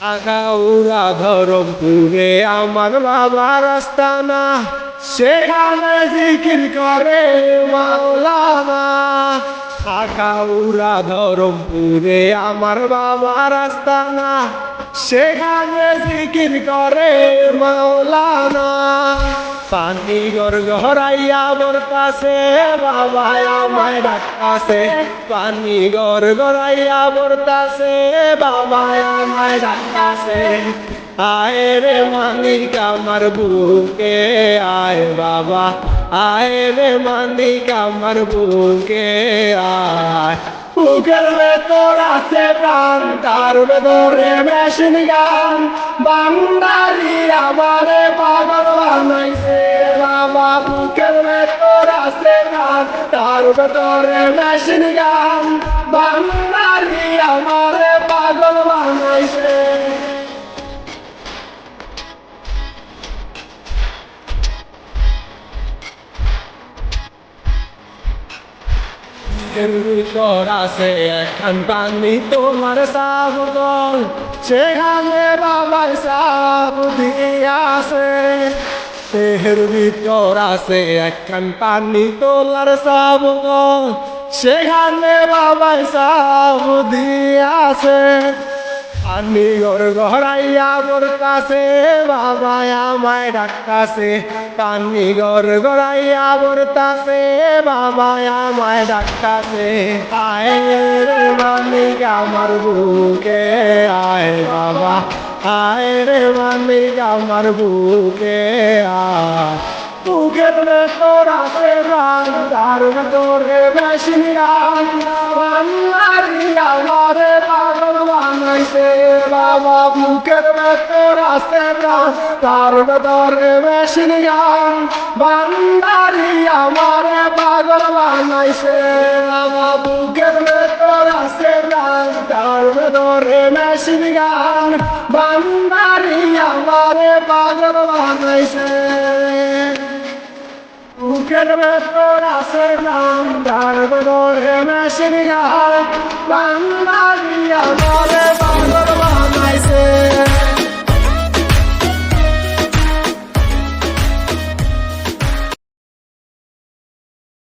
আগাউরা ধরমপুরে আমার বাবার আস্তানা সেখানে জিকির করে মাওলানা। আগাউরা ধরমপুরে আমার বাবার আস্তানা সেখানে জিকির করে মাওলানা। পানি গর গহরাইয়া বরতাছে, বাবা আমায় ডাকাছে পানি গর গড়াইয়া বরতাছে, বাবা আমায় ডাকাছে আয় রে মানিক, আমার বুকে, আয় বাবা। আয় রে মানিক, আমার বুকে, আয়। বুকের ভেতর আছে প্রাণ, তার ভেতরে মেশিন গান। বান্দারি আমারে পাগল তার ভেতরে মেশিন গান বান্দারি আমারে পাগল বানাইছে। আছে তোমার সাবগল সেখানে বাবার সাব আছে এর ভিতর আছে একখান পানি তোলার সাবগল সেখানে বাবার সাব আছে। পানি ঘর ঘরাইয়া বরতাছে বাবা আমায় ডাকাছে পানি ঘর ঘরাইয়া বরতাছে বাবা আমায় ডাকাছে আয় রে মানিক আমার বুকে আয় রে মানিক আমার বুকে আয়। বুকের ভেতর রান তার ভেতরে বেশি রান পাগল বানাইছে বাবা। বুকের ভেতর আছে রান তার ভেতরে বেশি আমারে পাগল বানাইছে বাবা। বুকের রান ভেতরে মেশিন গান, বান্দারি আমারে পাগল বাজাইছে। বুকের ভেতর আছে নাম ধরে মেশিন গান বাংলা আমার